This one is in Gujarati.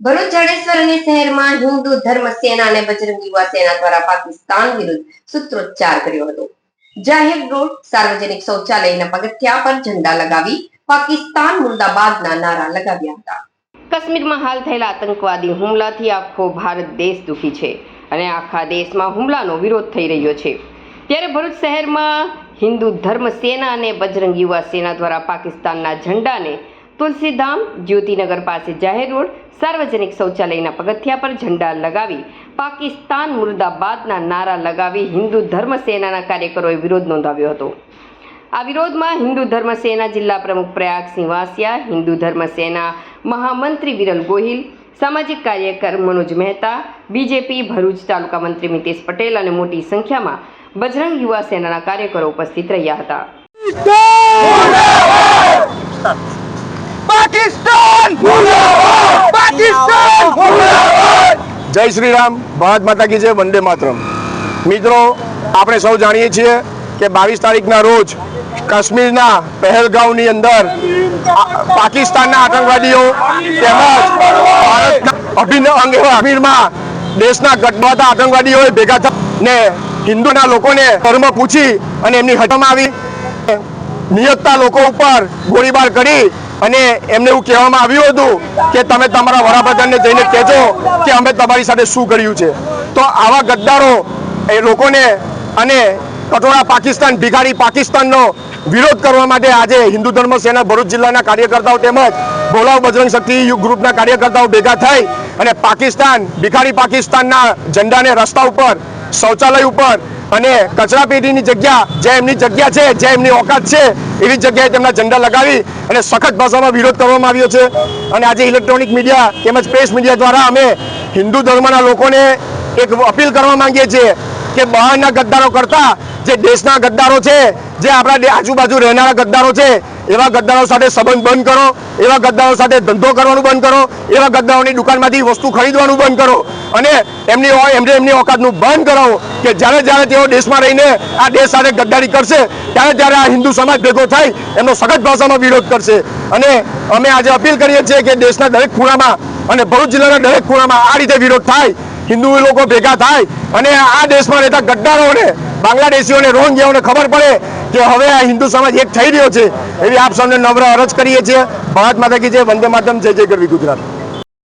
ભરૂચ જાડેશ્વર અને શહેરમાં હિન્દુ ધર્મ સેના અને બજરંગ યુવા સેના દ્વારા પાકિસ્તાન વિરુદ્ધ સૂત્રોચ્ચાર કર્યો હતો. જાહેર રોડ, સાર્વજનિક શૌચાલયના પગથિયા પર ઝંડા લગાવી પાકિસ્તાન મુર્દાબાદના નારા લગાવ્યા હતા. કાશ્મીરમાં હાલ થયેલા આતંકવાદી હુમલાથી આખો ભારત દેશ દુખી છે અને આખા દેશમાં હુમલાનો વિરોધ થઈ રહ્યો છે. ત્યારે ભરૂચ શહેરમાં હિન્દુ ધર્મ સેના અને બજરંગ યુવા સેના દ્વારા પાકિસ્તાનના ઝંડાને તુલસીધામ જ્યોતિનગર પાસે જાહેર રોડ સાર્વજનિક શૌચાલયના પગથિયા પર ઝંડા લગાવી પાકિસ્તાન મુર્દાબાદના નારા લગાવી હિન્દુ ધર્મ સેનાના કાર્યકરોએ વિરોધ નોંધાવ્યો હતો. આ વિરોધમાં હિન્દુ ધર્મ સેના જિલ્લા પ્રમુખ પ્રયાગસિંહ વાસિયા, હિન્દુ ધર્મ સેના મહામંત્રી વિરલ ગોહિલ, સામાજિક કાર્યકર મનોજ મહેતા, બીજેપી ભરૂચ તાલુકા મંત્રી મિતેશ પટેલ અને મોટી સંખ્યામાં બજરંગ યુવા સેનાના કાર્યકરો ઉપસ્થિત રહ્યા હતા પાકિસ્તાન પાકિસ્તાન જય શ્રી રામ ભારત માતા કી જય, વંદે માતરમ. મિત્રો, આપણે સૌ જાણીએ છીએ કે બાવીસ તારીખના રોજ કાશ્મીરના પહેલગાંવની અંદર પાકિસ્તાનના આતંકવાદીઓ તેમજ અભિન્ન અંગ કાશ્મીરમાં દેશના ગઠબંધ આતંકવાદીઓએ ભેગા થઈ ને હિન્દુના લોકોને ધર્મ પૂછી અને એમની હત્યામાં આવી. નિયતતા લોકો ઉપર ગોળીબાર કરી અને એમને એવું કહેવામાં આવ્યું હતું કે તમે તમારા વડાપ્રધાનને જઈને કહેજો કે અમે તમારી સાથે શું કર્યું છે. તો આવા ગદ્દારો એ લોકોને અને કટોરા પાકિસ્તાન ભિખારી પાકિસ્તાનનો વિરોધ કરવા માટે આજે હિન્દુ ધર્મ સેના ભરૂચ જિલ્લાના કાર્યકર્તાઓ તેમજ બોલાવ બજરંગ શક્તિ ગ્રુપના કાર્યકર્તાઓ ભેગા થઈ અને પાકિસ્તાન ભિખારી પાકિસ્તાનના ઝંડાને રસ્તા ઉપર, શૌચાલય ઉપર અને કચરાપેટીની જગ્યા જે એમની જગ્યા છે, જે એમની ઓકાત છે, એવી જગ્યાએ તેમના ઝંડા લગાવી અને સખત ભાષામાં વિરોધ કરવામાં આવ્યો છે. અને આજે ઇલેક્ટ્રોનિક મીડિયા તેમજ પ્રેસ મીડિયા દ્વારા અમે હિન્દુ ધર્મના લોકોને એક અપીલ કરવા માંગીએ છીએ કે બહારના ગદ્દારો કરતા, જે દેશના ગદ્દારો છે, જે આપણા આજુબાજુ રહેનારા ગદ્દારો છે એવા ગદ્દારો સાથે સંબંધ બંધ કરો, એવા ગદ્દારો સાથે ધંધો કરવાનું બંધ કરો, એવા ગદ્દારોની દુકાનમાંથી વસ્તુ ખરીદવાનું બંધ કરો. અને એમની એમને એમની ઓકાતનું બંધ કરાવો કે જ્યારે જ્યારે તેઓ દેશમાં રહીને આ દેશ સાથે ગદ્દારી કરશે, ત્યારે ત્યારે આ હિન્દુ સમાજ ભેગો થાય, એમનો સખત ભાષામાં વિરોધ કરશે. અને અમે આજે અપીલ કરીએ છીએ કે દેશના દરેક ખૂણામાં અને ભરૂચ જિલ્લાના દરેક ખૂણામાં આ રીતે વિરોધ થાય, હિન્દુ લોકો ભેગા થાય, અને આ દેશમાં રહેતા ગદ્દારોને, બાંગ્લાદેશીઓને, રોહિંગ્યાઓને ખબર પડે કે હવે આ હિન્દુ સમાજ એક થઈ રહ્યો છે, એવી આપ સૌને નમ્ર અરજ કરીએ છીએ. ભારત માતા કી જય, વંદે માતમ જય જય ગરવી ગુજરાત.